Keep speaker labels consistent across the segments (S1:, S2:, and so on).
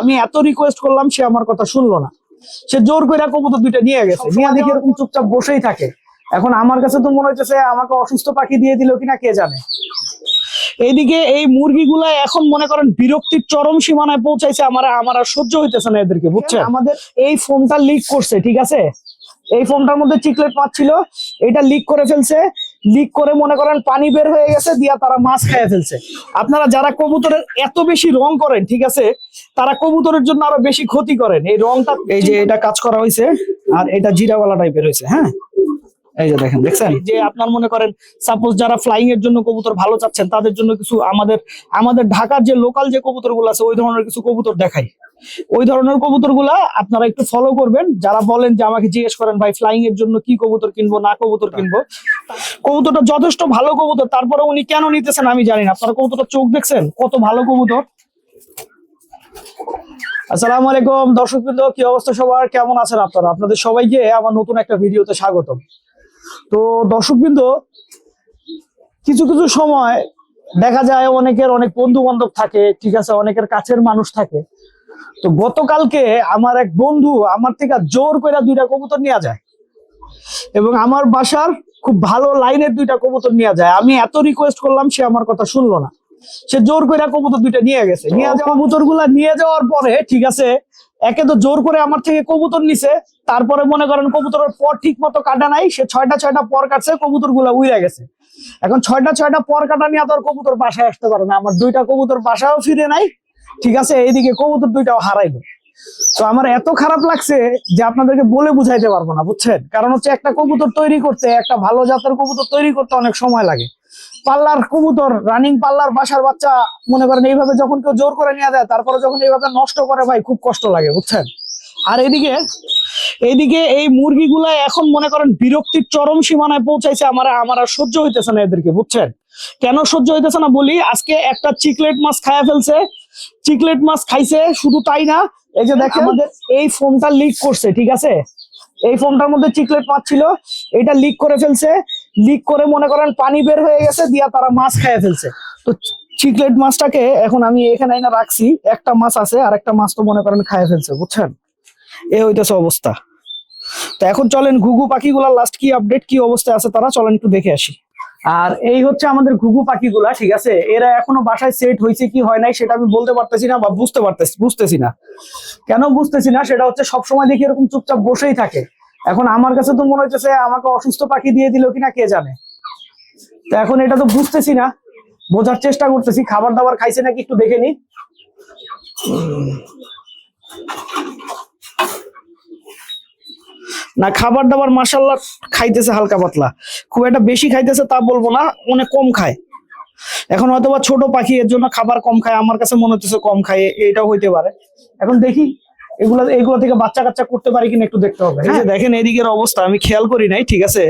S1: আমি এত রিকোয়েস্ট করলাম সে আমার কথা শুনলো না। সে জোর করে কবুতর দুইটা নিয়ে গেছে। নিয়ে দেখি এরকম চুপচাপ বসেই থাকে? এখন আমার কাছে তো মনে হচ্ছে আমাকে অসুস্থ পাখি দিয়ে দিল কিনা কে জানে? এইদিকে এই মুরগিগুলা এখন মনে করেন বিরক্তির চরম সীমানায় পৌঁছাইছে আমার আমার আর সহ্য হইতেছে না এদেরকে বুঝছেন? আমাদের এই ফোনটা লিক করছে ঠিক আছে? এই ফোনটার মধ্যে চিকলেট মাছ ছিল এটা লিক করে ফেলছে লিক করে মনে করেন পানি বের হয়ে গেছে দিয়া তারা মাছ খেয়ে ফেলছে। আপনারা যারা কবুতরের এত বেশি রং করেন ঠিক আছে তারা কবুতরের জন্য আরও বেশি ক্ষতি করেন। এই রংটা এই যে এটা কাজ করা হয়েছে আর এটা জিরাওয়ালা টাইপের হয়েছে হ্যাঁ? এই যে দেখেন দেখছেন? যে আপনার মনে করেন সাপোজ যারা ফ্লাইং এর জন্য কবুতর ভালো চাচ্ছেন তাদের জন্য কিছু আমাদের আমাদের ঢাকার যে লোকাল যে কবুতরগুলো আছে ওই ধরনের কিছু কবুতর দেখাই। ওই ধরনের কবুতরগুলা আপনারা একটু ফলো করবেন। যারা বলেন যে আমাকে জিজ্ঞেস করেন ভাই ফ্লাইং এর জন্য কি কবুতর কিনবো না কবুতর কিনবো? কবুতরটা যথেষ্ট ভালো কবুতর তারপরে উনি কেন নিতেছেন আমি জানি না। আপনারা কবুতরটা চোখ দেখছেন? কত ভালো কবুতর। আসসালামু আলাইকুম দর্শক বৃন্দ কি অবস্থা সবার? কেমন আছেন আপনারা? আপনাদের সবাইকে আমার নতুন একটা ভিডিওতে স্বাগতম। তো দর্শকবৃন্দ, কিছু কিছু সময় দেখা যায় অনেকের অনেক বন্ধু বান্ধব থাকে, ঠিক আছে, অনেকের কাছের মানুষ থাকে। তো গতকালকে আমার এক বন্ধু আমার থেকে জোর করে দুইটা কবুতর নিয়ে যায় এবং আমার বাসার খুব ভালো লাইনের দুইটা কবুতর নিয়ে যায়। আমি এত রিকোয়েস্ট করলাম, সে আমার কথা শুনলো না। সে জোর করে কবুতর দুইটা নিয়ে গেছে। নিয়ে যাওয়া কবুতরগুলা নিয়ে যাওয়ার পরে, ঠিক আছে, একে তো জোর করে আমার থেকে কবুতর নিছে, তারপরে মনে করেন কবুতরের পর ঠিক মতো কাটা নাই, সে ছয়টা ছয়টা পর কাটছে কবুতরগুলা উইরা গেছে। এখন ছয়টা ছয়টা পর কাটা নিয়ে তো আর কবুতর বাসায় আসতে পারে না। আমার দুইটা কবুতর বাসায়ও ফিরে নাই, ঠিক আছে, এইদিকে কবুতর দুইটাও হারাইলো। তো আমার এত খারাপ লাগছে যে আপনাদেরকে বলে বুঝাইতে পারব না, বুঝছেন? কারণ হচ্ছে একটা কবুতর তৈরি করতে, একটা ভালো জাতের কবুতর তৈরি করতে অনেক সময় লাগে। পাল্লার কবুতর রানিং পাল্লার বাসার বাচ্চা মনে করেন এইভাবে যখন কেউ জোর করে নিয়ে দেয় তারপরে যখন এইভাবে নষ্ট করে ভাই খুব কষ্ট লাগে বুঝছেন? আর এদিকে এইদিকে এই মুরগিগুলা এখন মনে করেন বিরক্তির চরম সীমানায় পৌঁছাইছে আমার আমার আর সহ্য হইতেছে না এদেরকে বুঝছেন? কেন সহ্য হইতেছে না বলি আজকে একটা চিকলেট মাছ খায়া ফেলছে চিকলেট মাছ খাইছে শুধু তাই না এই যে দেখেন আমাদের এই ফোনটা লিক করছে ঠিক আছে? এই ফোনটার মধ্যে চিকলেট মাছ ছিল এটা লিক করে ফেলছে লিক করে মনে করেন পানি বের হয়ে গেছে, দিয়া তারা মাছ খেয়ে ফেলছে। তো চিকলেট মাছটাকে এখন আমি এখানে এনে রাখছি। একটা মাছ আছে, আর একটা মাছ তো মনে করেন খায় ফেলছে, বুঝছেন? এ হইতেছে অবস্থা। তো এখন চলেন ঘুঘু পাখিগুলার লাস্ট কি আপডেট কি অবস্থায় আছে তারা, চলেন একটু দেখে আসি। আর এই হচ্ছে আমাদের ঘুঘু পাখিগুলা, ঠিক আছে? এরা এখনও বাসায় সেট হয়েছে কি হয় নাই সেটা আমি বলতে পারতেছি না বা বুঝতে পারতেছি বুঝতেছি না। কেন বুঝতেছি না? সেটা হচ্ছে সবসময় দেখি এরকম চুপচাপ বসেই থাকে। এখন আমার কাছে তো মনে হচ্ছে আমাকে অসুস্থ পাখি দিয়ে দিল কিনা কে জানে? তো এখন এটা তো বুঝতেছি না, বোঝার চেষ্টা করতেছি, খাবার দাবার খাইছে নাকি একটু দেখে নি না, খাবার দাবার মাসাল্লাহ খাইতেছে হালকা পাতলা। খুব একটা বেশি খাইতেছে তা বলব না, অনেক কম খায়। এখন হয়তো ছোট পাখি, এর জন্য খাবার কম খায়, আমার কাছে মনে হচ্ছে কম খায় এটাও হইতে পারে। এখন দেখি এগুলো এগুলো থেকে বাচ্চা কাচ্চা করতে পারি কিনা একটু দেখতে হবে। এই যে দেখেন এদিকের অবস্থা আমি খেয়াল করি নাই ঠিক আছে?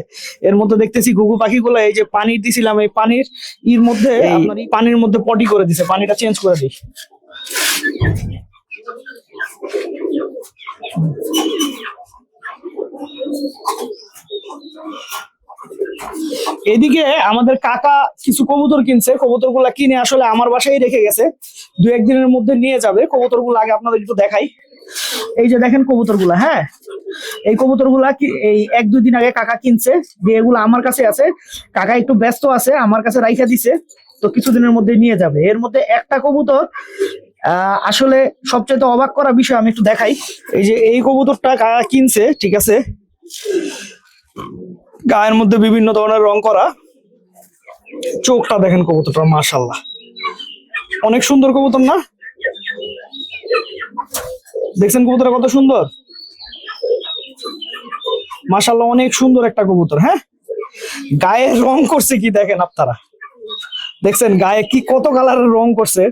S1: এর মধ্যে দেখতেছি ঘুঘু পাখিগুলো এই যে পানি দিছিলাম এই পানির ইর মধ্যে পানির মধ্যে পটি করে দিছে পানিটা চেঞ্জ করে দিই। এদিকে আমাদের কাকা কিছু কবুতর কিনছে কবুতরগুলা কিনে আসলে আমার বাসায় রেখে গেছে। দু একদিনের মধ্যে নিয়ে যাবে কবুতরগুলো আগে আপনাদের একটু দেখাই। এই যে দেখেন কবুতরগুলা হ্যাঁ? এই কবুতরগুলা কি, এই এক, দুই দিন আগে কাকা কিনছে যে এগুলো আমার কাছে আছে। কাকা একটু ব্যস্ত আছে, আমার কাছে রাইখা দিছে, তো কিছুদিনের মধ্যে নিয়ে যাবে। এর মধ্যে একটা কবুতর আসলে সবচেয়ে অবাক করা বিষয় আমি একটু দেখাই। এই যে এই কবুতরটা কাকা কিনছে, ঠিক আছে? গায়ের মধ্যে বিভিন্ন ধরনের রং করা। চোখটা দেখেন কবুতরটা মাশাল্লাহ অনেক সুন্দর কবুতর না? দেখছেন কবুতরটা কত সুন্দর? মাশাল্লাহ অনেক সুন্দর একটা কবুতর হ্যাঁ? গায়ে রং করছে কি দেখেন আপনারা? দেখছেন, গায়ে কি কত কালারের রং করছে?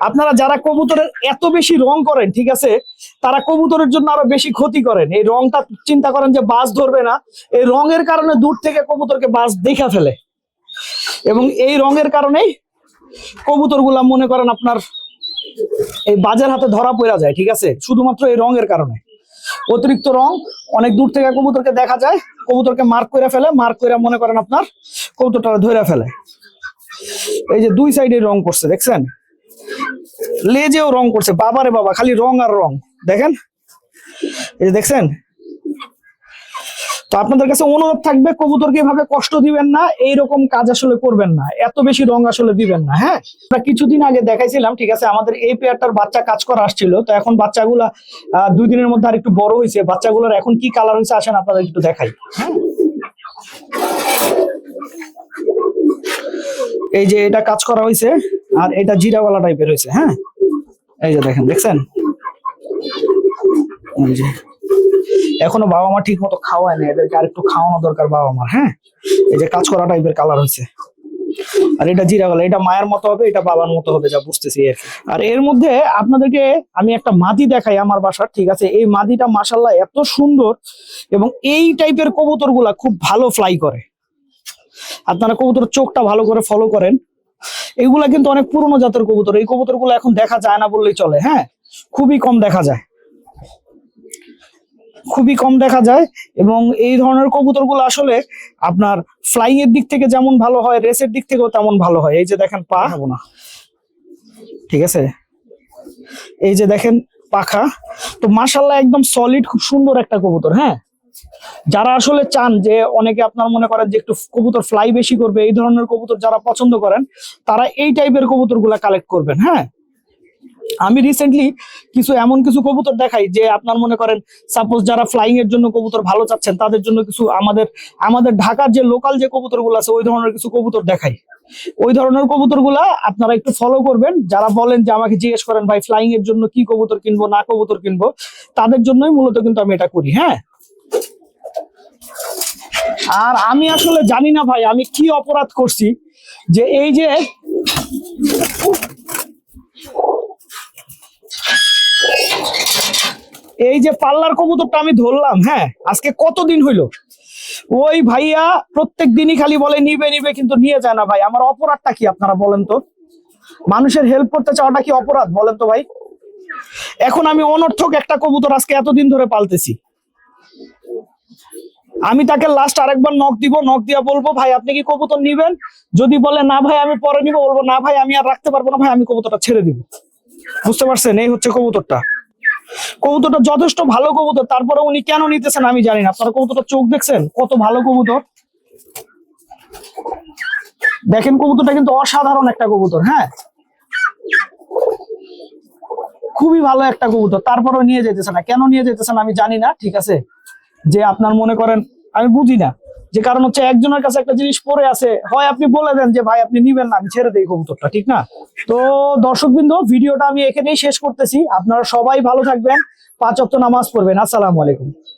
S1: আপনারা যারা কবুতরের এত বেশি রং করেন, ঠিক আছে, তারা কবুতরের জন্য আরও বেশি ক্ষতি করেন। এই রংটা চিন্তা করেন যে বাস ধরবে না, এই রঙের কারণে দূর থেকে কবুতরকে বাস দেখা ফেলে। এবং এই রঙের কারণেই কবুতরগুলা মনে করেন আপনার এই বাজার হাতে ধরা পড়া যায়, ঠিক আছে? শুধুমাত্র এই রঙের কারণে। অতিরিক্ত রং, অনেক দূর থেকে কবুতরকে দেখা যায়, কবুতরকে মার্ক করে ফেলে, মার্ক করে মনে করেন আপনার কবুতরটা ধরে ফেলে। এই যে দুই সাইডে রং করছে, দেখছেন? লেজেও রং করছে বাবারে বাবা, খালি রং আর রং, দেখেন? এই যে দেখছেন? তো আপনাদের কাছে অনুরোধ থাকবে, কবুতরকে এভাবে কষ্ট দিবেন না, এইরকম কাজ আসলে করবেন না। এত বেশি রং আসলে দিবেন না হ্যাঁ? আমরা কিছুদিন আগে দেখাইছিলাম, ঠিক আছে, আমাদের এই পেয়ারটার বাচ্চা কাজ করা আসছিল, তো এখন বাচ্চাগুলা দুই দিনের মধ্যে আর একটু বড় হয়েছে বাচ্চাগুলোর এখন কি কালার হয়েছে আসেন আপনাদের একটু দেখাই। হ্যাঁ? এই যে এটা কাজ করা হয়েছে আর এটা জিরাওয়ালা টাইপের হয়েছে হ্যাঁ? এই যে দেখেন, দেখছেন? এখনও বাবা মা ঠিক মতো খাওয়ায় না এদেরকে আর একটু খাওয়ানো দরকার বাবা মার হ্যাঁ? এই যে কাজ করা টাইপের কালার হয়েছে। আর এটা জিরা গলা, এটা মায়ের মতো হবে, এটা বাবার মতো হবে, যা বুঝতেছি আর এর মধ্যে আপনাদেরকে আমি একটা মাদি দেখাই আমার বাসার, ঠিক আছে? এই মাদিটা মাসাল্লাহ এত সুন্দর এবং এই টাইপের কবুতরগুলা খুব ভালো ফ্লাই করে। আপনারা কবুতর চোখটা ভালো করে ফলো করেন। এগুলা কিন্তু অনেক পুরনো জাতের কবুতর, এই কবুতর এখন দেখা যায় না বললেই চলে হ্যাঁ? খুবই কম দেখা যায়। খুবই কম দেখা যায় এবং এই ধরনের কবুতরগুলো আসলে আপনার ফ্লাইং এর দিক থেকে যেমন ভালো হয় রেসের দিক থেকেও তেমন ভালো হয়। এই যে দেখেন পা। হব না। ঠিক আছে? এই যে দেখেন পাখা। তো মাশাল্লাহ একদম সলিড খুব সুন্দর একটা কবুতর হ্যাঁ? যারা আসলে চান যে অনেকে আপনার মনে করেন যে একটু কবুতর ফ্লাই বেশি করবে এই ধরনের কবুতর যারা পছন্দ করেন তারা এই টাইপের কবুতরগুলা কালেক্ট করবেন হ্যাঁ? আমি রিসেন্টলি কিছু এমন কিছু কবুতর দেখাই যে আপনার মনে করেন সাপোজ যারা ফ্লাইং এর জন্য কবুতর ভালো চাচ্ছেন, তাদের জন্য কিছু আমাদের আমাদের ঢাকার যে লোকাল যে কবুতরগুলো আছে, ওই ধরনের কিছু কবুতর দেখাই। ওই ধরনের কবুতরগুলা আপনারা একটু ফলো করবেন। যারা বলেন যে আমাকে জিজ্ঞেস করেন, ভাই ফ্লাইং এর জন্য কি কবুতর কিনবো, না কবুতর কিনবো? তাদের জন্যই মূলত কিন্তু আমি এটা করি হ্যাঁ? আর আমি আসলে জানি না ভাই, আমি কি অপরাধ করছি যে এই যে এই যে পাল্লার কবুতরটা আমি ধরলাম হ্যাঁ আজকে কতদিন হইল? ওই ভাইয়া প্রত্যেক দিনই খালি বলে, নিবে নিবে, কিন্তু নিয়ে যায় না ভাই। আমার অপরাধটা কি আপনারা বলেন তো? মানুষের হেল্প করতে চাওয়াটা কি অপরাধ বলেন তো ভাই? এখন আমি অনর্থক একটা কবুতর আজকে এতদিন ধরে পালতেছি। আমি তাকে লাস্ট আরেকবার নক দিব নক দিয়া বলব, ভাই, আপনি কি কবুতর নিবেন? যদি বলে, না ভাই, আমি পরে নিব। বলব, না ভাই, আমি আর রাখতে পারব না ভাই, আমি কবুতরটা ছেড়ে দিব। বুঝতে পারছেন? এই হচ্ছে কবুতরটা। কবুতরটা যথেষ্ট ভালো কবুতর। তারপরে উনি কেন নিতেছেন আমি জানি না। আপনারা কবুতরটা চোখ দেখছেন? কত ভালো কবুতর। দেখেন কবুতরটা কিন্তু অসাধারণ একটা কবুতর হ্যাঁ? খুবই ভালো একটা কবুতর। তারপরেও নিয়ে যেতেছে না। কেন নিয়ে যেতেছে না আমি জানি না, ঠিক আছে? যে আপনার মনে করেন, আমি বুঝি না। যে কারণ হচ্ছে একজনের কাছে একটা জিনিস পরে আছে, হয় আপনি বলে দেন যে, ভাই, আপনি নিবেন না, আমি ছেড়ে দিই কবুতরটা ঠিক না? তো দর্শক বিন্দু ভিডিওটা আমি এখানেই শেষ করতেছি। আপনারা সবাই ভালো থাকবেন। পাঁচ অক্ট নামাজ পড়বেন। আসসালামু আলাইকুম।